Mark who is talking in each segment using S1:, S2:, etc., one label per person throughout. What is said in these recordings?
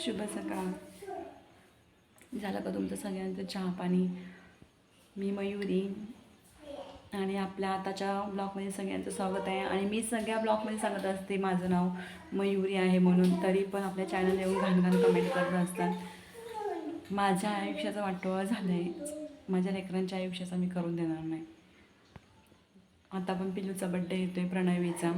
S1: शुभ सकाळ. झालं का तुमचं सगळ्यांचं चहा पाणी? मी मयुरी आणि आपल्या आताच्या ब्लॉगमध्ये सगळ्यांचं स्वागत आहे. आणि मी सगळ्या ब्लॉगमध्ये सांगत असते माझं नाव मयुरी आहे म्हणून. तरी पण आपल्या चॅनल येऊन घाण घाण कमेंट करत असतात. माझ्या आयुष्याचं वाटोळा झालं आहे माझ्या लेकरांच्या आयुष्याचा मी करून देणार नाही. आता पण पिल्लूचा बड्डे येतो आहे प्रणवीचा.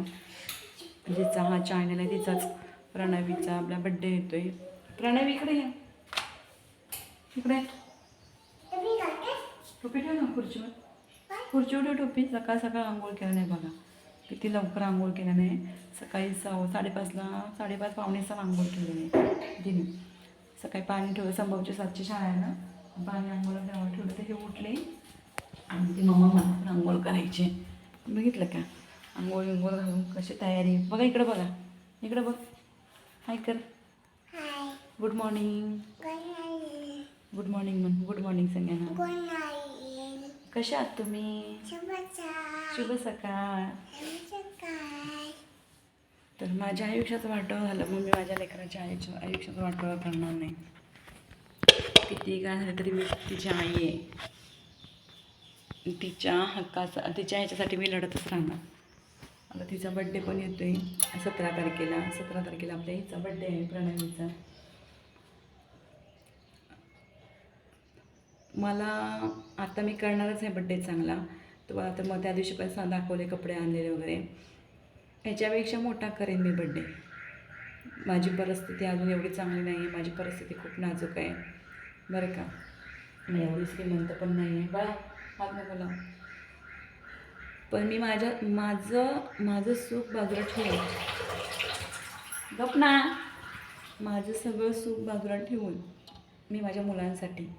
S1: जिचा हा चॅनल आहे तिचाच प्रणवीचा आपला बड्डे येतो आहे प्रणव इकडे या. इकडे. टोपी ठेव ना खुर्चीवर. खुर्चीवर ठेव टोपी. सकाळ सकाळ आंघोळ केलं नाही बघा. किती लवकर आंघोळ केलं नाही. सकाळी सहा साडेपाचला साडेपाच पावणे सहा आंघोळ केलं नाही दिने. सकाळी पाणी ठेवलं संभवच्या सातची शाळा आहे ना. पाणी आंघोळ ठेवलं ठेवलं तर हे उठले. आणि ती मम्मा मला पण आंघोळ करायची. बघितलं का? आंघोळ विंघोळ घालून कशी तयारी. बघा इकडं बघा. इकडं बघ. हाय कर. गुड मॉर्निंग गुड मॉर्निंग म्हण गुड मॉर्निंग सगळ्यांना कशा आहात तुम्ही? शुभ सकाळ. तर माझ्या आयुष्याचं वाटोळं झालं. मग मी माझ्या लेकराच्या आयुष्या आयुष्याचं वाटोळं करणार नाही. किती काय झालं तरी मी तिची आई आहे. तिच्या हक्काचा तिच्या ह्याच्यासाठी मी लढतच राहणार. आता तिचा बड्डे पण येतोय. सतरा तारखेला सतरा तारखेला आपल्या हिचा बड्डे आहे प्रणवीचा मला आता मी करणारच आहे बड्डे चांगला. तुम्हाला तर मग त्या दिवशी पण सा- दाखवले कपडे आणलेले वगैरे. ह्याच्यापेक्षा मोठा करेन मी बड्डे माझी परिस्थिती अजून एवढी चांगली नाही आहे माझी परिस्थिती खूप नाजूक आहे. बरं का? मी एवढी श्रीमंत पण नाही आहे बाळा हात नको पण मी माझ्या माझं माझं सुख बाजूला ठेवून गप ना. माझं सगळं सुख बाजूला ठेवून मी माझ्या मुलांसाठी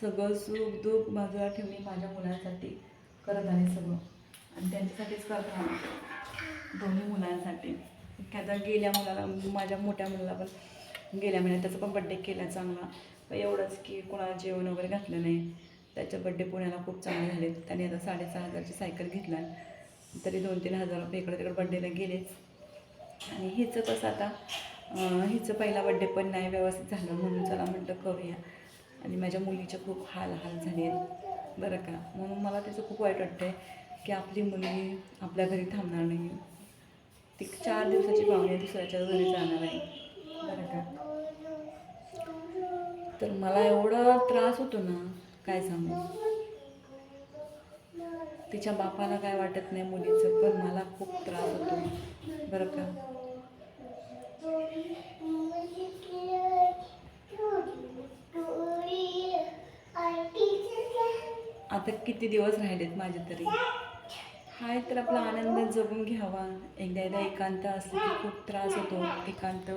S1: सगळं सुख दुःख बाजूला ठेवणे माझ्या मुलांसाठी करत आले सगळं. आणि त्यांच्यासाठीच करत राहणार दोन्ही मुलांसाठी. आता गेल्या मुलाला माझ्या मोठ्या मुलाला पण गेल्या महिन्यात त्याचा पण बड्डे केला चांगला. एवढंच की कोणाला जेवण वगैरे घातलं नाही. त्याचे बड्डे पुण्याला खूप चांगले झाले. त्याने आता साडेसहा हजारची सायकल घेतला तरी दोन तीन हजार रुपये इकडे तिकडे बड्डेला गेलेच आणि हिचं कसं आता हिचं पहिला बड्डे पण नाही व्यवस्थित झालं म्हणून चला म्हटलं करूया. आणि माझ्या मुलीचे खूप हाल हाल झाले आहेत. बरं का? म्हणून मला त्याचं खूप वाईट वाटतं आहे की आपली मुलगी आपल्या घरी थांबणार नाही. ती चार दिवसाची पाहुणे दुसऱ्याच्या घरी जाणार आहे. बरं का? तर मला एवढा त्रास होतो ना काय सांगू? तिच्या बापाला काय वाटत नाही मुलीचं पण मला खूप त्रास होतो. बरं का? आता किती दिवस राहिलेत माझे तरी? हाय तर आपला आनंद जगून घ्यावा. एकदा एकदा एकांत असलं की खूप त्रास होतो. एकांत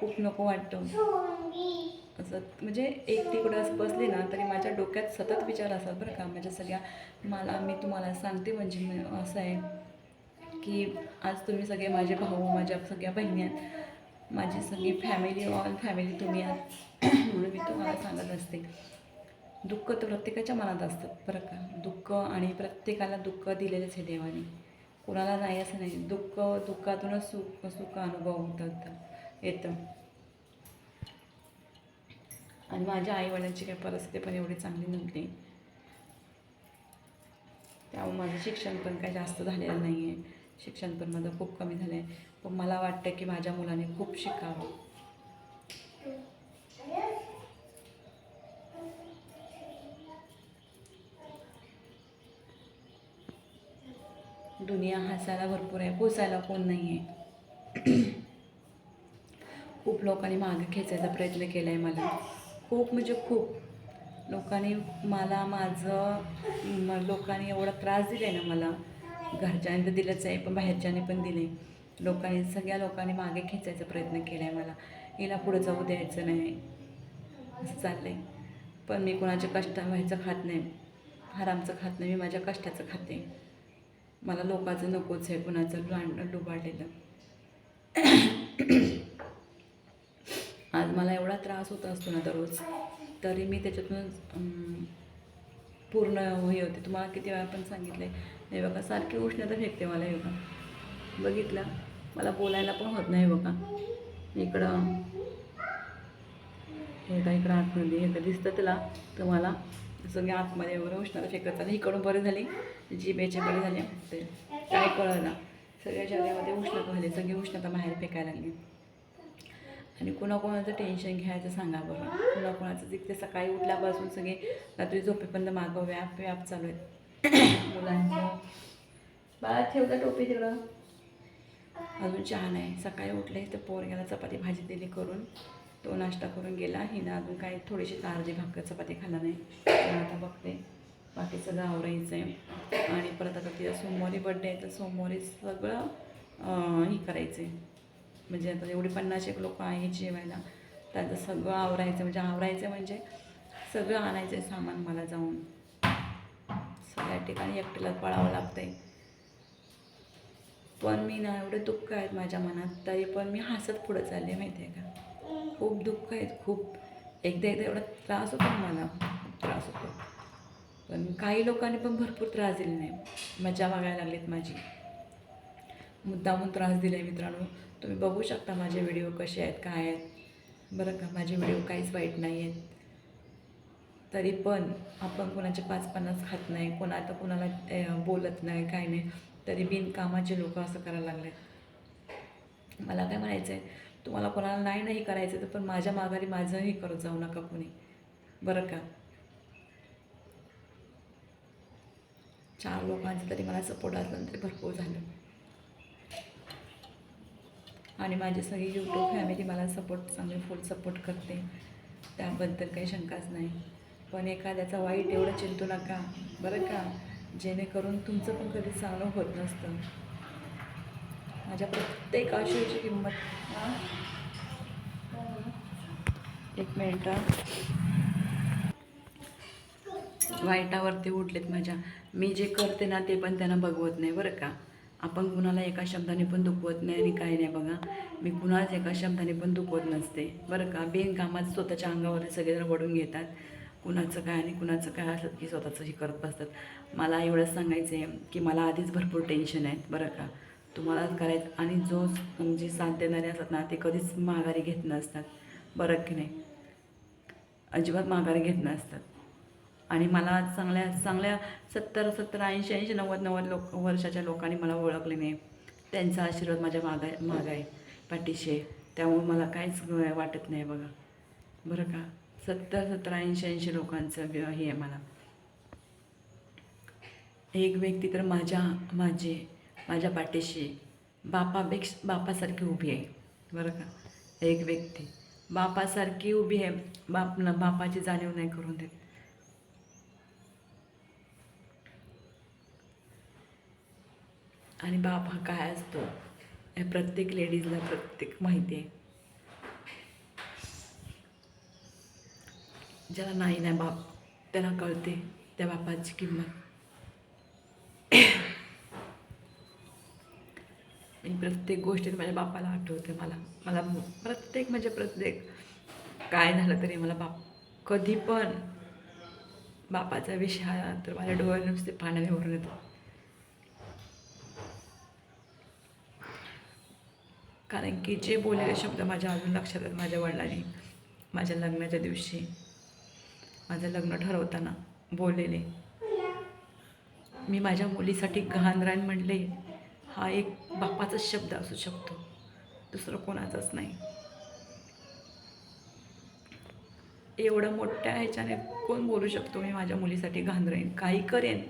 S1: खूप नको वाटतं. असं म्हणजे एक कुठं असं बसले ना तरी माझ्या डोक्यात सतत विचार असतात बरं का. माझ्या सगळ्या मला मी तुम्हाला सांगते म्हणजे असं आहे की आज तुम्ही सगळे माझे भाऊ माझ्या सगळ्या बहिणी आहेत. माझी सगळी फॅमिली ऑल फॅमिली तुम्ही आहात. म्हणून मी तुम्हाला सांगत असते. दुःख तर प्रत्येकाच्या मनात असतं बरं का? दुःख आणि प्रत्येकाला दुःख दिलेलंच आहे देवाने. कोणाला नाही असं नाही. दुःख दुःखातूनच सुख सुख अनुभव होतात येतं. आणि माझ्या आईवडिलांची काही परिस्थिती पण एवढी चांगली नव्हती. त्यामुळे माझं शिक्षण पण काही जास्त झालेलं नाही आहे शिक्षण पण माझं खूप कमी झालं आहे पण मला वाटतं की माझ्या मुलाने खूप शिकावं. दुनिया हसायला भरपूर आहे पोसायला कोण नाही आहे खूप लोकांनी मागे खेचायचा प्रयत्न केला आहे मला. खूप म्हणजे खूप. लोकांनी मला माझं लोकांनी एवढा त्रास दिला आहे ना मला. घरच्यांनी तर दिलंच आहे पण बाहेरच्यांनी पण दिले लोकांनी सगळ्या लोकांनी मागे खेचायचा प्रयत्न केला आहे मला. हिला पुढं जाऊ द्यायचं नाही. असं चाललं आहे पण मी कोणाच्या कष्ट व्हायचं खात नाही. हरामचं खात नाही मी माझ्या कष्टाचं खाते. मला लोकांचं नकोच आहे कुणाचं लांड लुबाडलेलं आज मला एवढा त्रास होत असतो ना दररोज तरी मी त्याच्यातून पूर्ण हे होते. तुम्हाला किती वेळा पण सांगितले हे बघा सारखी उष्णता फेकते मला हे बघा. बघितलं मला बोलायला पण होत नाही बघा. इकडं हे काय इकडं आतमध्ये हे दिसतं तुला तुम्हाला. सगळे आतमध्ये वगैरे उष्णता फेकत चालली इकडून बरी झाली. जिबेचे बरे झाले ते. काय कळलं? सगळ्या शरीरामध्ये उष्णता झाली सगळी उष्णता बाहेर फेकायला लागली. आणि कोणाकोणाचं टेन्शन घ्यायचं सांगा बरं. कुणाकोणाचं तिथे सकाळी उठल्यापासून सगळे रात्री झोपेपर्यंत मागं व्याप व्याप चालू आहेत. मुलांचं. बाळा ठेवता टोपी तिकडं. अजून चहा नाही. सकाळी उठले तर पोरग्याला चपाती भाजी दिली करून. तो नाश्ता करून गेला. हिनं अजून काही थोडीशी तारजी भाकर चपाती खाल्ला नाही. आता बघते. बाकी सगळं आवरायचं आहे आणि परत आता तिचा सोमवारी बड्डे आहे तर सोमवारी सगळं हे करायचं आहे म्हणजे आता एवढे पन्नास एक लोक आहेत जेवायला. त्याचं सगळं आवरायचं म्हणजे आवरायचं म्हणजे सगळं आणायचं आहे सामान मला जाऊन. सगळ्या ठिकाणी एकटीला पळावं लागतं आहे पण मी ना एवढे दुःख आहेत माझ्या मनात तरी पण मी हसत पुढं चालले माहिती आहे का? खूप दुःख आहेत खूप. एकदा एकदा एवढा त्रास होतो मला खूप त्रास होतो. पण काही लोकांनी पण भरपूर त्रास दिले नाही. मजा मागायला लागलीत माझी. मुद्दामून त्रास दिले मित्रांनो. तुम्ही बघू शकता माझे व्हिडिओ कसे आहेत काय आहेत. बरं का माझे व्हिडिओ काहीच वाईट नाही आहेत. तरी पण आपण कोणाचे पाच पन्नास खात नाही कोणा आता कोणाला बोलत नाही काय नाही. तरी बिनकामाचे लोक असं करायला लागले मला काय म्हणायचं आहे तुम्हाला कोणाला नाही नाही करायचं तर पण माझ्या माघारी माझंही करत जाऊ नका कोणी बरं का? चार लोकांचं तरी मला सपोर्ट असलं तरी भरपूर झालं. आणि माझी सगळी यूट्यूब फॅमिली मला सपोर्ट चांगले फुल सपोर्ट करते. त्याबद्दल काही शंकाच नाही. पण एखाद्याचा वाईट एवढं चिंतू नका. बरं का? जेणेकरून तुमचं पण कधी चांगलं होत नसतं. माझ्या प्रत्येक आशयाची किंमत एक मिनटं. वाईटावरती उठलेत माझ्या. मी जे करते ना ते पण त्यांना बघवत नाही बरं का. आपण कुणाला एका शब्दाने पण दुखवत नाही आणि काही नाही बघा. मी कुणालाच एका शब्दाने पण दुखवत नसते. बरं का? बिनकामात स्वतःच्या अंगावर सगळेजण वडून घेतात. कुणाचं काय आणि कुणाचं काय असलं की स्वतःचं हे करत बसतात. मला एवढंच सांगायचं आहे की मला आधीच भरपूर टेन्शन आहेत. बरं का? तुम्हाला करायचं आणि जो म्हणजे साथ देणारे असतात ना ते कधीच माघारी घेत नसतात. बरं की नाही? अजिबात माघारी घेत नसतात. आणि मला चांगल्या चांगल्या सत्तर सत्तर ऐंशी ऐंशी नव्वद नव्वद लोक वर्षाच्या लोकांनी मला ओळखले नाही. त्यांचा आशीर्वाद माझ्या मागा माग आहे पाठीशी आहे. त्यामुळे मला काहीच वाटत नाही बघा. बरं का? सत्तर सत्तर ऐंशी ऐंशी लोकांचं व्य- हे आहे मला. एक व्यक्ती तर माझ्या माझी माझ्या पाठीशी बापापेक्ष बापासारखी उभी आहे. बरं का? एक व्यक्ती. बापासारखी उभी आहे. बाप न बापाची जाणीव नाही करून देत. आणि बाप हा काय असतो? हे प्रत्येक लेडीजला प्रत्येक माहिती आहे. ज्याला नाही नाही बाप त्याला कळते त्या बापाची किंमत. आणि प्रत्येक गोष्टीत माझ्या बापाला आठवते मला. मला प्रत्येक म्हणजे प्रत्येक. काय झालं तरी मला बाप कधी पण बापाचा विषय आला तर माझ्या डोळ्याने नुसते पाण्याने भरून येतो कारण की जे बोललेले शब्द माझ्या अजून लक्षात आहेत माझ्या वडिलांनी माझ्या लग्नाच्या दिवशी. माझं लग्न ठरवताना बोललेले. मी माझ्या मुलीसाठी गहानरान म्हणले. हा एक बापाचा शब्द असू शकतो. दुसरं कोणाचाच नाही. एवढं मोठ्या ह्याच्याने कोण बोलू शकतो? मी माझ्या मुलीसाठी घांदरेन काही करेन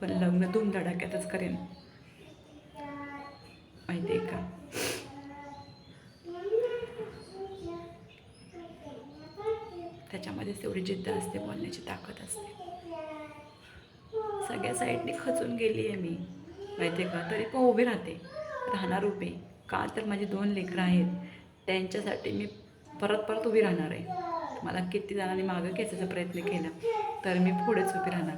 S1: पण लग्न धूमधडाक्यातच करेन. माहिती आहे का? त्याच्यामध्येच तेवढी जिद्द असते बोलण्याची ताकद असते. सगळ्या साईडने खचून गेली आहे मी. माहिती आहे का? तरी पण उभी राहते. राहणार उभे. का तर माझे दोन लेकरं आहेत. त्यांच्यासाठी मी परत परत उभी राहणार आहे. मला किती जणांनी मागं खेचायचा प्रयत्न केला तर मी पुढेच उभी राहणार.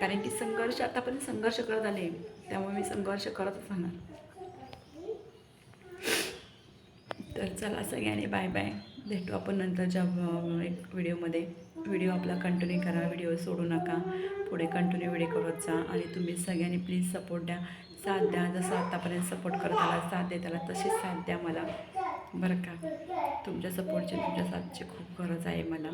S1: कारण की संघर्ष आतापर्यंत संघर्ष करत आले. त्यामुळे मी संघर्ष करतच राहणार. तर चला सगळ्यांनी बाय बाय भेटू आपण नंतरच्या एक व्हिडिओमध्ये व्हिडिओ आपला कंटिन्यू करा व्हिडिओ सोडू नका. पुढे कंटिन्यू व्हिडिओ करत जा. आणि तुम्ही सगळ्यांनी प्लीज सपोर्ट द्या. साथ द्या. जसं आतापर्यंत सपोर्ट करत आला साथ देत आला तशीच साथ द्या मला. बरं का? तुमच्या सपोर्टची तुमच्या साथची खूप गरज आहे मला.